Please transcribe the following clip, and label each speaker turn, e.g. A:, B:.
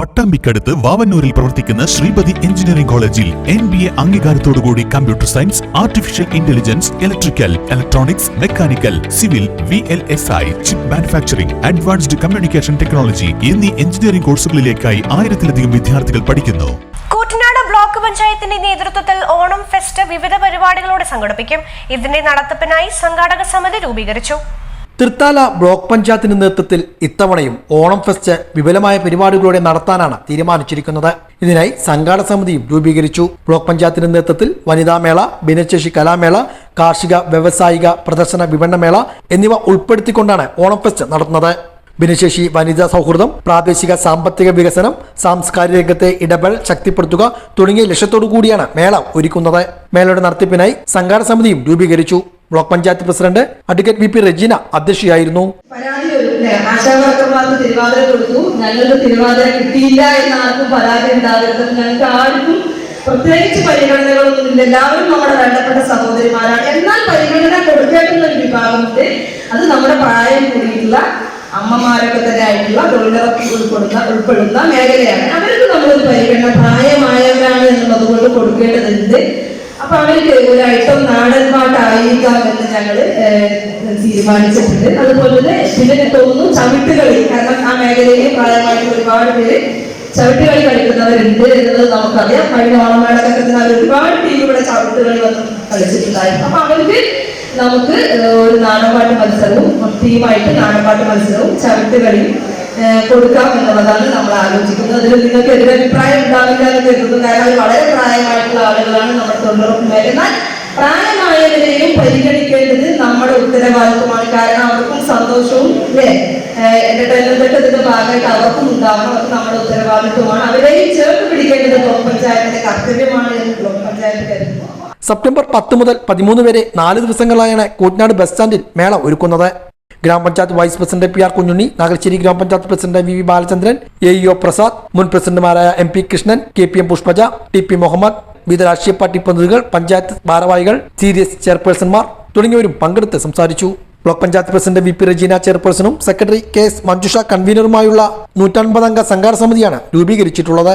A: പട്ടാമ്പിക്കടുത്ത് വാവന്നൂരിൽ പ്രവർത്തിക്കുന്ന ശ്രീപതി എഞ്ചിനീയറിംഗ് കോളേജിൽ N B A അംഗീകാരത്തോടുകൂടി computer science artificial intelligence electrical electronics mechanical civil V L S I chip manufacturing advanced communication technology എന്നീ engineering കോഴ്സുകളിലേക്കായി ആയിരത്തിലധികം വിദ്യാർത്ഥികൾ പഠിക്കുന്നു.
B: കുട്ടനാട് ബ്ലോക്ക് പഞ്ചായത്തിന്റെ നേതൃത്വത്തിൽ ഓണം ഫെസ്റ്റ് വിവിധ പരിപാടികളോടെ സംഘടിപ്പിക്കും. ഇതിന്റെ നടത്തിപ്പിനായി സംഘാടക സമിതി രൂപീകരിച്ചു.
C: തൃത്താല ബ്ലോക്ക് പഞ്ചായത്തിന്റെ നേതൃത്വത്തിൽ ഇത്തവണയും ഓണം ഫെസ്റ്റ് വിപുലമായ പരിപാടികളോടെ നടത്താനാണ് തീരുമാനിച്ചിരിക്കുന്നത്. ഇതിനായി സംഘാടക സമിതിയും രൂപീകരിച്ചു. ബ്ലോക്ക് പഞ്ചായത്തിന്റെ നേതൃത്വത്തിൽ വനിതാമേള ഭിന്നശേഷി കലാമേള കാർഷിക വ്യവസായിക പ്രദർശന വിപണനമേള എന്നിവ ഉൾപ്പെടുത്തിക്കൊണ്ടാണ് ഓണം ഫെസ്റ്റ് നടത്തുന്നത്. ഭിന്നശേഷി വനിതാ സൗഹൃദം പ്രാദേശിക സാമ്പത്തിക വികസനം സാംസ്കാരിക രംഗത്തെ ഇടപെടൽ ശക്തിപ്പെടുത്തുക തുടങ്ങിയ ലക്ഷ്യത്തോടു കൂടിയാണ് മേള ഒരുക്കുന്നത്. മേളയുടെ നടത്തിപ്പിനായി സംഘാടക സമിതിയും രൂപീകരിച്ചു. Block panchayat president advocate V P Regina അധ്യക്ഷയായിരുന്നു.
D: ആശാവർക്കർമാർക്ക് തിരുവാതിര കൊടുത്തു. ഞങ്ങൾക്ക് തിരുവാതിര കിട്ടിയില്ല എന്ന് ആർക്കും പരാതി ഉണ്ടാകരുത്. ഞങ്ങൾക്ക് ആർക്കും പ്രത്യേകിച്ച് പരിഗണനകളൊന്നും ഇല്ല. എല്ലാവരും നമ്മുടെ വേണ്ടപ്പെട്ട സഹോദരിമാരാണ്. എന്നാൽ പരിഗണന കൊടുക്കേണ്ടുന്ന ഒരു വിഭാഗമുണ്ട്. അത് നമ്മുടെ പ്രായം കൂടിയിട്ടുള്ള അമ്മമാരൊക്കെ തന്നെ ആയിട്ടുള്ള തൊഴിലുറപ്പ് ഉൾപ്പെടുന്ന ഉൾപ്പെടുന്ന മേഖലയാണ്. അവർക്ക് നമ്മളൊരു പരിഗണന പ്രായമായവരാണ് എന്നുള്ളത് കൊണ്ട് കൊടുക്കേണ്ടതുണ്ട്. അപ്പൊ അവർക്ക് ഒരു ഏഹ്, തീരുമാനിച്ചിട്ടുണ്ട്. അതുപോലെ തന്നെ പിന്നെ തോന്നുന്നു ചവിട്ടുകളി കാരണം ആ മേഖലയിലെ പ്രായമായിട്ട് ഒരുപാട് പേര് ചവിട്ടുകളി കളിക്കുന്നവരുണ്ട് എന്നുള്ളത് നമുക്കറിയാം. കഴിഞ്ഞ ഓണമേളക്കത്തിന് അവർ ഒരുപാട് ടീം ഇവിടെ ചവിട്ടുകളി വന്ന് കളിച്ചിട്ടുണ്ടായിരുന്നു. അപ്പൊ അവർക്ക് നമുക്ക് ഒരു നാടൻപാട്ട് മത്സരവും ടീമായിട്ട് നാടൻപാട്ട് മത്സരവും ചവിട്ടുകളിയും കൊടുക്കാം എന്നുള്ളതാണ് നമ്മൾ ആലോചിക്കുന്നത്. അതിൽ നിങ്ങൾക്ക് എതിരെ അഭിപ്രായം ഉണ്ടാവില്ല എന്ന് കരുതുന്നു. കാരണം വളരെ പ്രായമായിട്ടുള്ള ആളുകളാണ് നമ്മുടെ തൊഴിലുറപ്പ് മേഖല. പ്രായമായവരെയും നമ്മുടെ ഉത്തരവാദിത്വമാണ് കാരണം അവർക്കും സന്തോഷവും അല്ലേ? എന്റർടൈൻമെന്റ് ഇതിന്റെ ഭാഗമായിട്ട് അവർക്കും ഉണ്ടാവണം. അവർക്ക് നമ്മുടെ ഉത്തരവാദിത്വമാണ്. അവരെയും ചേർത്ത് പിടിക്കേണ്ടത് ബ്ലോക്ക് പഞ്ചായത്തിന്റെ കർത്തവ്യമാണ് എന്ന് ബ്ലോക്ക് പഞ്ചായത്ത് കരുതുന്നു.
C: സെപ്റ്റംബർ പത്ത് മുതൽ പതിമൂന്ന് വരെ നാല് ദിവസങ്ങളായാണ് കൂറ്റനാട് ബസ് സ്റ്റാൻഡിൽ മേള ഒരുക്കുന്നത്. Grama panchayat vice president P R Kunjunni Nagassery grama panchayat president V V Balachandran A E O Prasad മുൻ പ്രസിഡന്റുമാരായ M P Krishnan K P M Pushpaja T P Muhammad വിവിധ രാഷ്ട്രീയ പാർട്ടി പ്രതിനിധികൾ പഞ്ചായത്ത് ഭാരവാഹികൾ സി ഡി എസ് ചെയർപേഴ്സൺമാർ തുടങ്ങിയവരും പങ്കെടുത്ത് സംസാരിച്ചു. Block panchayat president V P Rejeena ചെയർപേഴ്സണും secretary K S Manjusha കൺവീനറുമായുള്ള നൂറ്റൻപതംഗ സംഘാട സമിതിയാണ് രൂപീകരിച്ചിട്ടുള്ളത്.